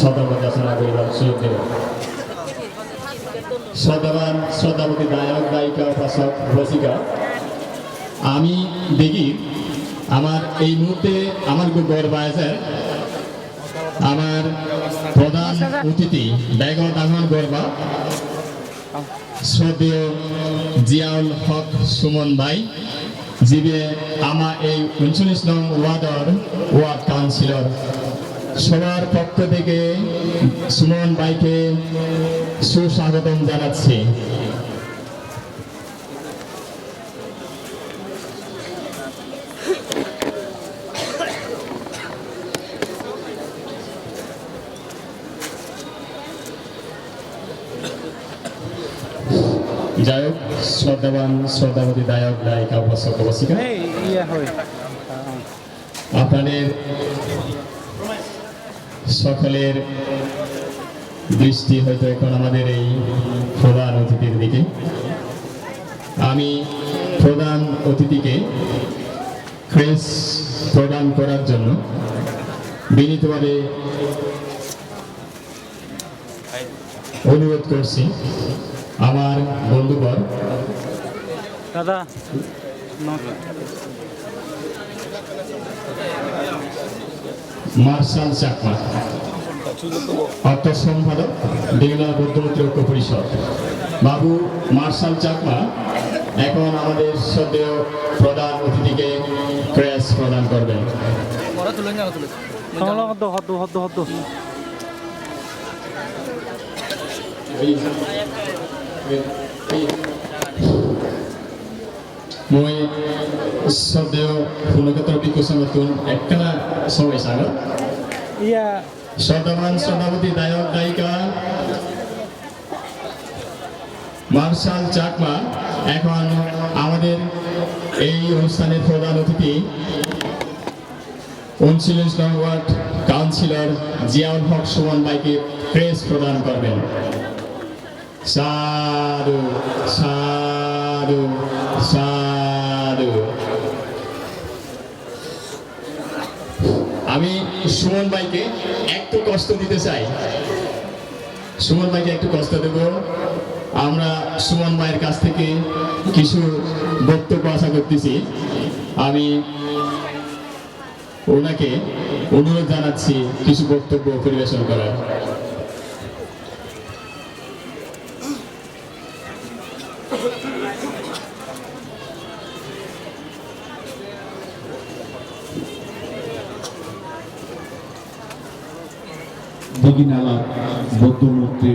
শ্রদ্ধাবান যাচনা করিবার সুযোগ দেব শ্রদ্ধাবান শ্রদ্ধাবতী গায়ক, গায়িকা উপাসক রসিকা। আমি দেখি আমার এই মুহূর্তে আমার খুব গর্ব আছে। আমার প্রধান অতিথি, বেগম আহমান গর্বা। শ্রদ্ধেয় জিয়াউল হক সুমন ভাই, যিবে আমার এই উনচল্লিশ নং ওয়ার্ডর ওয়ার্ড কাউন্সিলর। সবার পক্ষ থেকে সুমন ভাইকে সুস্বাগতম জানাচ্ছি। যাই হোক শ্রদ্ধাবান শ্রদ্ধাবতী দায়ক উপাসিকা এই ইয়া আপনাদের সকলের দৃষ্টি হয়তো এখন আমাদের এই প্রধান অতিথির দিকে। আমি প্রধান অতিথিকে ক্রেস প্রদান করার জন্য বিনীতভাবে অনুরোধ করছি। আমার বন্ধুবর দাদা মার্শাল চাকমা। অর্থ সম্পাদক বেঙ্গলা বৌদ্ধমন্ত্রী ঐক্য পরিষদ। বাবু মার্শাল চাকমা এখন আমাদের সদ্যেয় প্রধান অতিথিকে ক্রেস প্রদান করবেন। তংল হদ্দ হদ্দ হদ্দ হদ্দ মই সদ্যেয় পুনক্ষেত্র বিকু সংগঠন একখানা সময় সাগর ইয়া। শ্রদ্ধাবান শ্রদ্ধাবতী গায়ক গায়িকা মার্শাল চাকমা এখন আমাদের এই অনুষ্ঠানের প্রধান অতিথি উনচল্লিশ নং ওয়ার্ড কাউন্সিলর জিয়াউল হক সুমন ভাইকে প্রেস প্রদান করবেন। সাধু সাধু। আমি সুমন ভাইকে একটু কষ্ট দিতে চাই। সুমন ভাইকে একটু কষ্ট দেব। আমরা সুমন ভাইয়ের কাছ থেকে কিছু বক্তব্য আশা করতেছি। আমি ওনাকে অনুরোধ জানাচ্ছি কিছু বক্তব্য পরিবেশন করার। দিঘিনালা বৌদ্ধ মূর্তি